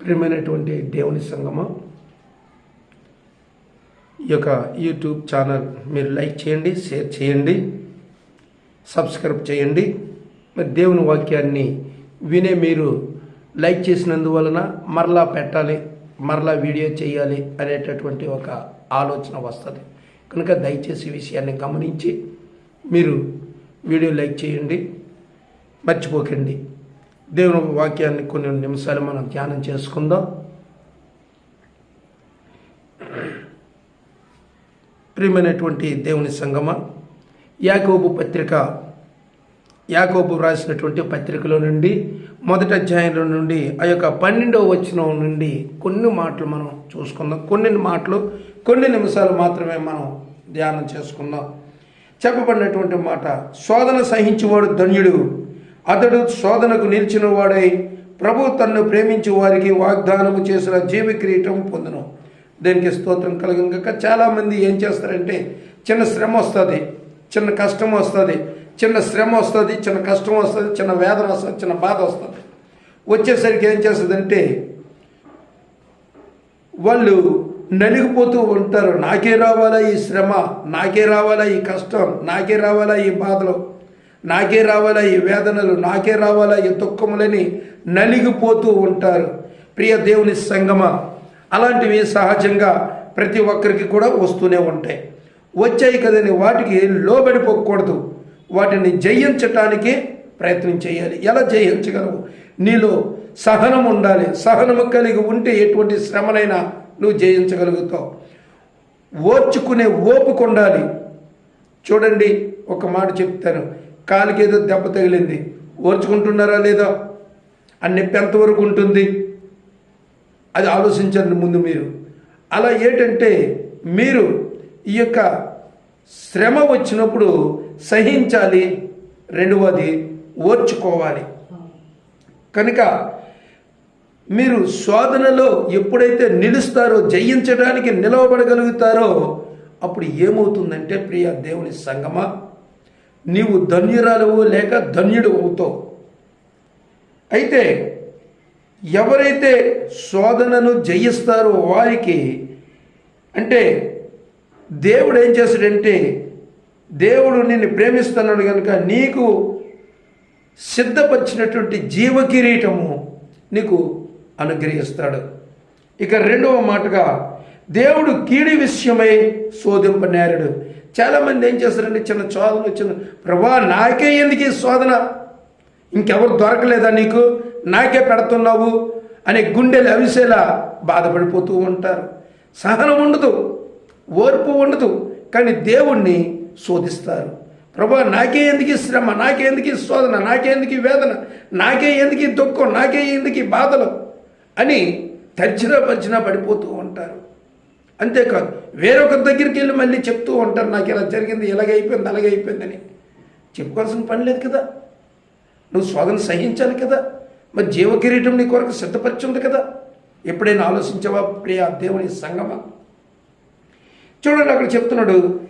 ప్రియమైనటువంటి దేవుని సంగమ. ఈ యొక్క యూట్యూబ్ ఛానల్ మీరు లైక్ చేయండి షేర్ చేయండి సబ్స్క్రైబ్ చేయండి. మరి దేవుని వాక్యాన్ని వినే మీరు లైక్ చేసినందువలన మరలా పెట్టాలి మరలా వీడియో చేయాలి అనేటటువంటి ఒక ఆలోచన వస్తుంది. కనుక దయచేసి విషయాన్ని గమనించి మీరు వీడియో లైక్ చేయండి. మర్చిపోకండి. దేవుని వాక్యాన్ని కొన్ని నిమిషాలు మనం ధ్యానం చేసుకుందాం. ప్రియమైనటువంటి దేవుని సంగమ యాకోబు పత్రిక యాకోబు రాసినటువంటి పత్రికలో నుండి మొదటి అధ్యాయంలో నుండి ఆ యొక్క పన్నెండవ వచనం నుండి కొన్ని మాటలు మనం చూసుకుందాం. కొన్ని మాటలు కొన్ని నిమిషాలు మాత్రమే మనం ధ్యానం చేసుకుందాం. చెప్పబడినటువంటి మాట శోధన సహించేవాడు ధన్యుడు. అతడు శోధనకు నిలిచిన వాడై ప్రభు తన్ను ప్రేమించు వారికి వాగ్దానము చేసిన జీవి కిరీటం పొందును. దీనికి స్తోత్రం కనుక చాలామంది ఏం చేస్తారంటే చిన్న శ్రమ వస్తుంది చిన్న కష్టం వస్తుంది చిన్న శ్రమ వస్తుంది చిన్న కష్టం వస్తుంది చిన్న వేదన వస్తుంది చిన్న బాధ వస్తుంది. వచ్చేసరికి ఏం చేస్తుందంటే వాళ్ళు నలిగిపోతూ ఉంటారు. నాకే రావాలా ఈ శ్రమ? నాకే రావాలా ఈ కష్టం? నాకే రావాలా ఈ బాధలు? నాకే రావాలా ఈ వేదనలు నాకే రావాలా ఈ దుఃఖములని నలిగిపోతూ ఉంటారు. ప్రియ దేవుని సంగమ అలాంటివి సహజంగా ప్రతి ఒక్కరికి కూడా వస్తూనే ఉంటాయి. వచ్చాయి కదని వాటికి లోబడిపోకూడదు వాటిని జయించటానికి ప్రయత్నం చేయాలి. ఎలా జయించగలవు? నీలో సహనం ఉండాలి. సహనము కలిగి ఉంటే ఎటువంటి శ్రమనైనా నువ్వు జయించగలుగుతావు. ఓర్చుకునే ఓపిక ఉండాలి. చూడండి ఒక మాట చెప్తాను. కాలుకి ఏదో దెబ్బ తగిలింది. ఓర్చుకుంటున్నారా లేదా ఆ నొప్పి ఎంతవరకు ఉంటుంది? అది ఆలోచించండి ముందు మీరు. అలా ఏంటంటే మీరు ఈ యొక్క శ్రమ వచ్చినప్పుడు సహించాలి. రెండవది ఓర్చుకోవాలి. కనుక మీరు శోధనలో ఎప్పుడైతే నిలుస్తారో జయించడానికి నిలవబడగలుగుతారో అప్పుడు ఏమవుతుందంటే ప్రియ దేవుని సంగమా నీవు ధన్యురాలువు లేక ధన్యుడు అవుతావు. అయితే ఎవరైతే శోధనను జయిస్తారో వారికి అంటే దేవుడు ఏం చేస్తాడంటే దేవుడు నిన్ను ప్రేమిస్తున్నాడు కనుక నీకు సిద్ధపరిచినటువంటి జీవకిరీటము నీకు అనుగ్రహిస్తాడు. ఇక రెండవ మాటగా దేవుడు కీడి విషయమై శోధింపనేరడు. చాలామంది ఏం చేస్తారంటే చిన్న చోదన వచ్చిన ప్రభా నాకే ఎందుకు ఈ శోధన ఇంకెవరు దొరకలేదా నీకు? నాకే పెడుతున్నావు అనే గుండెలు అవిసేలా బాధపడిపోతూ ఉంటారు. సహనం ఉండదు ఓర్పు ఉండదు కానీ దేవుణ్ణి శోధిస్తారు. ప్రభా నాకే ఎందుకు ఈ శ్రమ? నాకే ఎందుకు ఈ శోధన నాకే ఎందుకు ఈ వేదన? నాకే ఎందుకు ఈ దుఃఖం? నాకే ఎందుకు ఈ బాధలు? అని తర్చినా పరిచినా పడిపోతూ ఉంటారు. అంతేకాదు వేరొకరి దగ్గరికి వెళ్ళి మళ్ళీ చెప్తూ ఉంటారు నాకు ఇలా జరిగింది? ఇలాగైపోయింది అలాగైపోయిందని. చెప్పుకోవాల్సిన పని లేదు కదా. నువ్వు స్వాదన సహించాలి కదా. మరి జీవకిరీటం నీ కొరకు సిద్ధపరిచి ఉంది కదా. ఎప్పుడైనా ఆలోచించావా ప్రియ దేవుని సంగమ? చూడండి అక్కడ చెప్తున్నాడు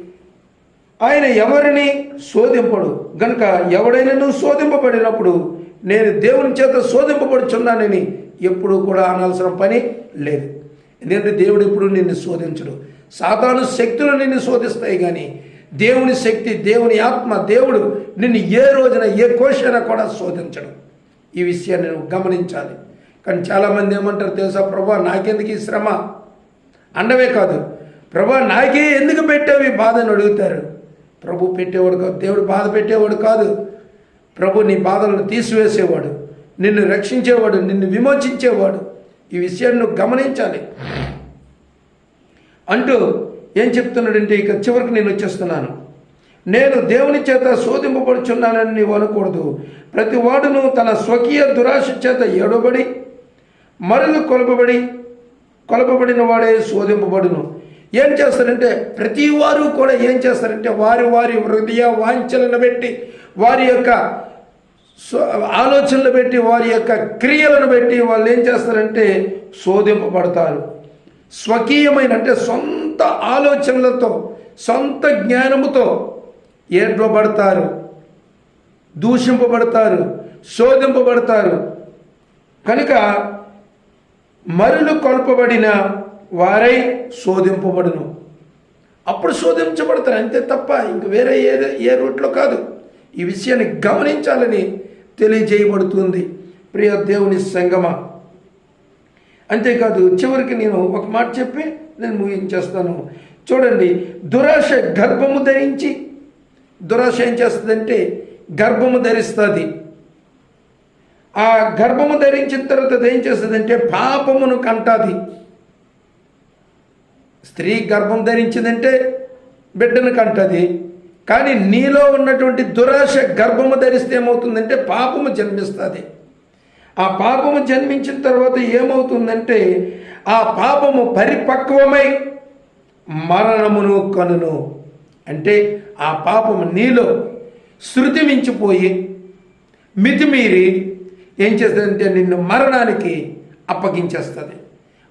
ఆయన ఎవరిని శోధింపడు. గనుక ఎవడైనా నువ్వు శోధింపబడినప్పుడు నేను దేవుని చేత శోధింపబడుచున్నానని ఎప్పుడు కూడా అనాల్సిన పని లేదు. ఎందుకంటే దేవుడు ఎప్పుడు నిన్ను శోధించడు. సాతాను శక్తులు నిన్ను శోధిస్తాయి కానీ దేవుని శక్తి దేవుని ఆత్మ దేవుడు నిన్ను ఏ రోజున ఏ కోశైనా కూడా శోధించడు. ఈ విషయాన్ని నువ్వు గమనించాలి. కానీ చాలామంది ఏమంటారు తెలుసా? ప్రభా నాకెందుకు ఈ శ్రమ? అండవే కాదు. ప్రభా నాకే ఎందుకు పెట్టావు ఈ బాధను అడుగుతారు. ప్రభు పెట్టేవాడు కాదు. దేవుడు బాధ పెట్టేవాడు కాదు. ప్రభు నీ బాధలను తీసివేసేవాడు. నిన్ను రక్షించేవాడు నిన్ను విమోచించేవాడు. ఈ విషయాన్ని నువ్వు గమనించాలి. అంటూ ఏం చెప్తున్నాడంటే ఇక చివరికి నేను వచ్చేస్తున్నాను. నేను దేవుని చేత శోధింపబడుచున్నానని నీవు అనకూడదు. ప్రతి వాడును తన స్వకీయ దురాశ చేత ఏడబడి మరలు కొలపబడి కొలపబడిన వాడే శోధింపబడును. ఏం చేస్తారంటే ప్రతి వారు కూడా ఏం చేస్తారంటే వారి వారి హృదయ వాంఛలను పెట్టి వారి యొక్క సో ఆలోచనలు పెట్టి వారి యొక్క క్రియలను బట్టి వాళ్ళు ఏం చేస్తారంటే శోధింపబడతారు. స్వకీయమైన అంటే సొంత ఆలోచనలతో సొంత జ్ఞానముతో ఏడ్వబడతారు దూషింపబడతారు శోధింపబడతారు. కనుక మరులు కొల్పబడిన వారై శోధింపబడును. అప్పుడు శోధించబడతారు అంతే తప్ప ఇంక వేరే ఏ ఏ రూట్లో కాదు. ఈ విషయాన్ని గమనించాలని తెలియజేయబడుతుంది. ప్రియ దేవుని సంగమ. అంతేకాదు చివరికి నేను ఒక మాట చెప్పి నేను ముగించేస్తాను. చూడండి దురాశ గర్భము ధరించి దురాశ ఏం చేస్తుందంటే గర్భము ధరిస్తుంది. ఆ గర్భము ధరించిన తర్వాత ఏం చేస్తుందంటే పాపమును కంటాది. స్త్రీ గర్భం ధరించిందంటే బిడ్డను కంటది. కానీ నీలో ఉన్నటువంటి దురాశ గర్భము ధరిస్తే ఏమవుతుందంటే పాపము జన్మిస్తుంది. ఆ పాపము జన్మించిన తర్వాత ఏమవుతుందంటే ఆ పాపము పరిపక్వమై మరణమును కనును. అంటే ఆ పాపము నీలో శృతి మించిపోయి మితిమీరి ఏం చేస్తుందంటే నిన్ను మరణానికి అప్పగించేస్తుంది.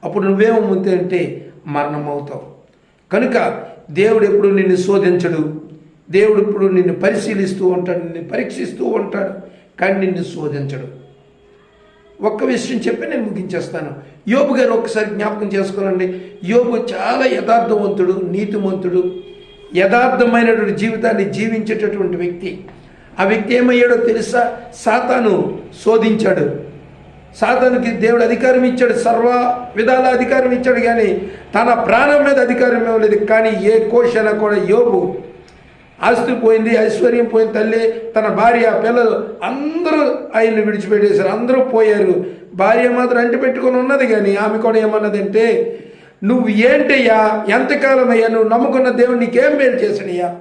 అప్పుడు నువ్వేమవుతుంది అంటే మరణం అవుతావు కనుక దేవుడు ఎప్పుడు నిన్ను శోధించడు. దేవుడు ఇప్పుడు నిన్ను పరిశీలిస్తూ ఉంటాడు నిన్ను పరీక్షిస్తూ ఉంటాడు కానీ నిన్ను శోధించడు. ఒక్క విషయం చెప్పి నేను ముగించేస్తాను. యోబు గారు ఒక్కసారి జ్ఞాపకం చేసుకోనండి. యోబు చాలా యథార్థవంతుడు నీతిమంతుడు యథార్థమైనటువంటి జీవితాన్ని జీవించేటటువంటి వ్యక్తి. ఆ వ్యక్తి ఏమయ్యాడో తెలుసా? సాతాను శోధించాడు. సాతానుకి దేవుడు అధికారం ఇచ్చాడు సర్వ విధాల అధికారం ఇచ్చాడు కానీ తన ప్రాణం మీద అధికారం ఇవ్వలేదు. కానీ ఏ కోశన కూడా యోబు ఆస్తి పోయింది ఐశ్వర్యం పోయిన తల్లి. తన భార్య పిల్లలు అందరూ ఆయన్ని విడిచిపెట్టేశారు. అందరూ పోయారు. భార్య మాత్రం అంటి పెట్టుకుని ఉన్నది కానీ ఆమె కూడా ఏమన్నదంటే నువ్వు ఏంటయ్యా? ఎంతకాలం అయ్యా నువ్వు నమ్ముకున్న దేవుడు నీకేం మేలు చేసినయ్యా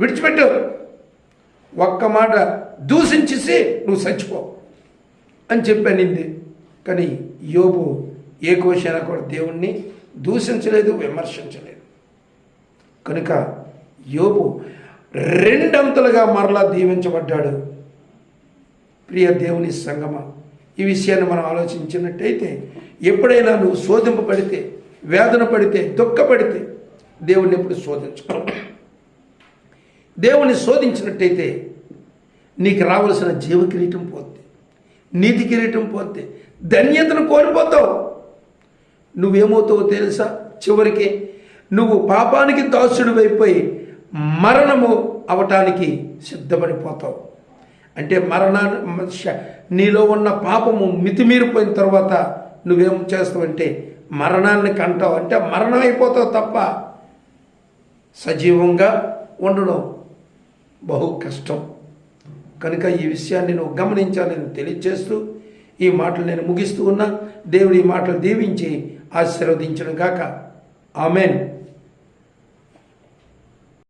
విడిచిపెట్టు. ఒక్క మాట దూషించేసి నువ్వు చచ్చిపో. అని చెప్పానింది. కానీ యోబు ఏ కోశైనా కూడా దేవుణ్ణి దూషించలేదు విమర్శించలేదు. కనుక యోబు రెండంతలుగా మరలా దీవించబడ్డాడు. ప్రియ దేవుని సంగమ ఈ విషయాన్ని మనం ఆలోచించినట్టయితే ఎప్పుడైనా నువ్వు శోధింపబడితే వేదన పడితే దుఃఖపడితే దేవుణ్ణి ఎప్పుడు శోధించుకో దేవుణ్ణి శోధించినట్టయితే నీకు రావలసిన జీవ కిరీటం పోద్ది నీతి కిరీటం పోద్ది ధన్యతను కోల్పోతావు. నువ్వేమవుతావో తెలుసా? చివరికి నువ్వు పాపానికి దాసుడు అయిపోయి మరణము అవటానికి సిద్ధపడిపోతావు అంటే మరణాన్ని శ- నీలో ఉన్న పాపము మితిమీరిపోయిన తర్వాత నువ్వేం చేస్తావంటే మరణాన్ని కంటావు. అంటే మరణం అయిపోతావు తప్ప సజీవంగా ఉండడం బహు కష్టం. కనుక ఈ విషయాన్ని నువ్వు గమనించాలని తెలియజేస్తూ ఈ మాటలు నేను ముగిస్తూ ఉన్నా. దేవుడి ఈ మాటలు దీవించి ఆశీర్వదించడం గాక ఆమెన్.